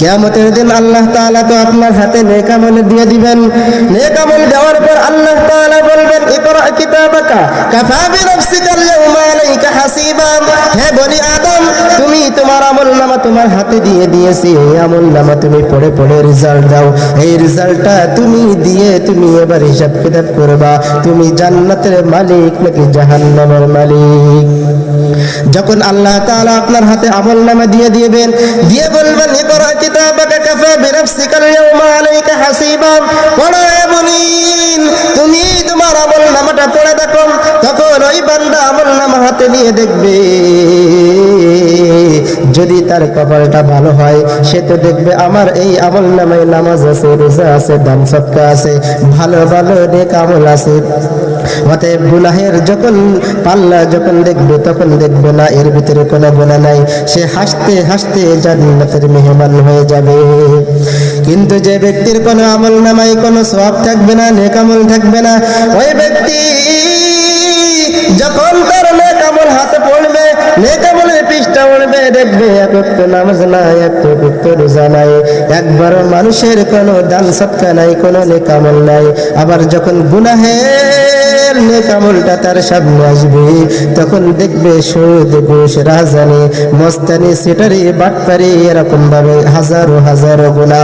কেয়ামতের দিন আল্লাহ তাআলা তো আপনার হাতে নেকামল দিয়ে দিবেন। নেকামল দেওয়ার পর আল্লাহ তাআলা বলবেন, ইকরা কিতাবাকা, কাফা বিনফসিকা তুমি কিতাব মালিক নাকি জাহান্নামের মালিক? যখন আল্লাহ তাআলা আপনার হাতে আমল নামা দিয়ে দিবেন, দিয়ে বলবেন ইকরা কিতাবাকা কাফা হাতে নিয়ে দেখবে। যদি তার কপালটা ভালো হয়, সে তো দেখবে আমার এই আমল নামায় নামাজ আছে, রোজা আছে, দান সৎকা আছে, ভালো ভালো, নেক আমল আছে। অতএব গুনাহের যখন পাল্লা যখন দেখবে, তখন দেখবে না, এর ভিতরে কোনো গুনাহ নাই। সে হাসতে হাসতে জান্নাতের মেহমান হয়ে যাবে। কিন্তু যে ব্যক্তির কোনো আমল নামায় কোনো সওয়াব থাকবে না, নেক আমল থাকবে না, ওই ব্যক্তি যখন একবার মানুষের কোনো দান সৎকা নাই, কোনো নেক আমল নাই। আবার যখন গুনাহের নেক আমলটা তার সামনে আসবে, তখন দেখবে সুদ, ঘুষ রাজানি মস্তানি, সিটারি, বাটপারি এরকম ভাবে হাজারো হাজারো গুণা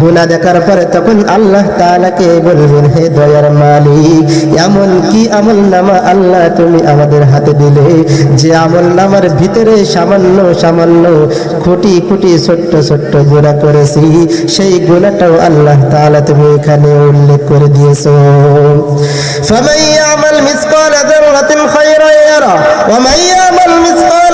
গুণা দেখার পরে তখন আল্লাহ তাআলাকে বলবেন হে দয়ার মালিক এমন কি আমল নামা আল্লাহ তুমি আমাদের হাতে দিলে যে আমল নামার ভিতরে সামান্য সামান্য খুঁটি খুঁটি ছোট্ট ছোট্ট গুণা করেছি সেই গুণাটাও আল্লাহ তাআলা তুমি এখানে উল্লেখ করে দিয়েছো فمن يعمل مثقال ذرة خيرا يره ومن يعمل مثقال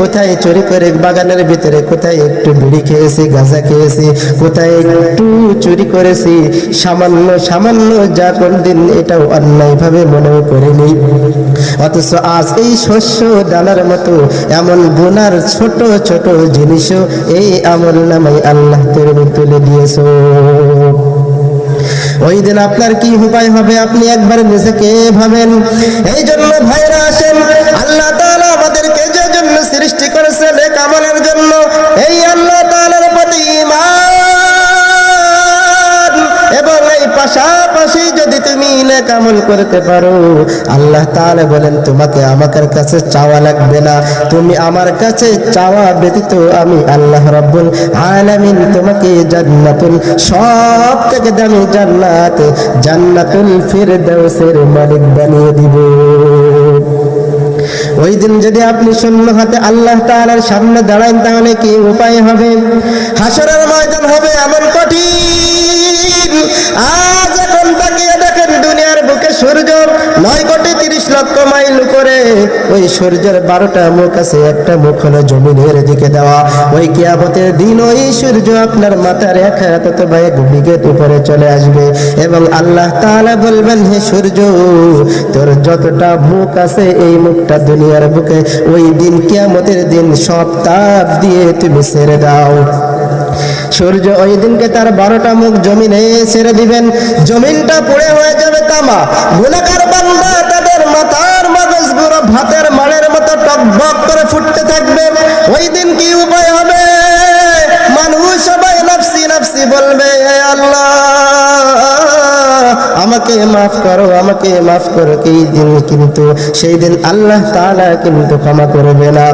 কোথায় চুরি করে বাগানের ভিতরে, কোথায় একটু খেয়েছি, গাঁজা খেয়েছি, কোথায় একটু চুরি করেছি, সামান্য সামান্য যা কোনদিন এটাও মনেও করিনি। অথচ আজ এই শস্য মতো এমন ছোট ছোট জিনিসও এই আমল নামাই আল্লাহ তুমি তুলে দিয়েছ। ওই দিন আপনার কি উপায় হবে? আপনি একবার নিজেকে ভাবেন। এই জন্য ভাইরা পাশাপাশি যদি তুমি নেক আমল করতে পারো, আল্লাহ তাআলা বলেন, তোমাকে আমার কাছে চাওয়া লাগবে না। তুমি আমার কাছে চাওয়া ব্যতীত আমি আল্লাহ রাব্বুল আলামিন তোমাকে জান্নাতুল, সব থেকে দামি জান্নাত, জান্নাতুল ফিরদাউসের মালিক বানিয়ে দিব। ওই দিন যদি আপনি শূন্য হাতে আল্লাহ তাআলার সামনে দাঁড়ান, তাহলে কি উপায় হবে? হাসরের ময়দান হবে এমন কঠিন আজ এখন তাকিয়ে দেখেন দুনিয়ার বুকে সূর্য নয় কোটি তিরিশ লক্ষ মাইল করে ওই সূর্যের বারোটা মুখ আছে, একটা মুখ হলো জমিনের দিকে দেওয়া। ওই কিয়ামতের দিন ওই সূর্য আপনার মাথার এক হাত অথবা এক উপরে চলে আসবে। এবং আল্লাহ তাআলা বলবেন, হে সূর্য, তোর যতটা মুখ আছে এই মুখটা দুনিয়ার বুকে, ওই দিন কিয়ামতের দিন সব তাপ দিয়ে তুমি ছেড়ে দাও। সূর্য ওই দিনকে তার বারোটা মুখ জমিনে ছেড়ে দিবেন। জমিনটা পড়ে হয়ে যাবে তামা। গুণাকার টকবক করে ফুটতে থাকবে। ওই দিন কি উপায় হবে? মানুষ সবাই নাফসি নাফসি বলবে, "হে আল্লাহ, আমাকে মাফ করো, আমাকে মাফ করো, এই দিন কিন্তু, সেই দিন আল্লাহ তাআলা কিন্তু ক্ষমা করবে না।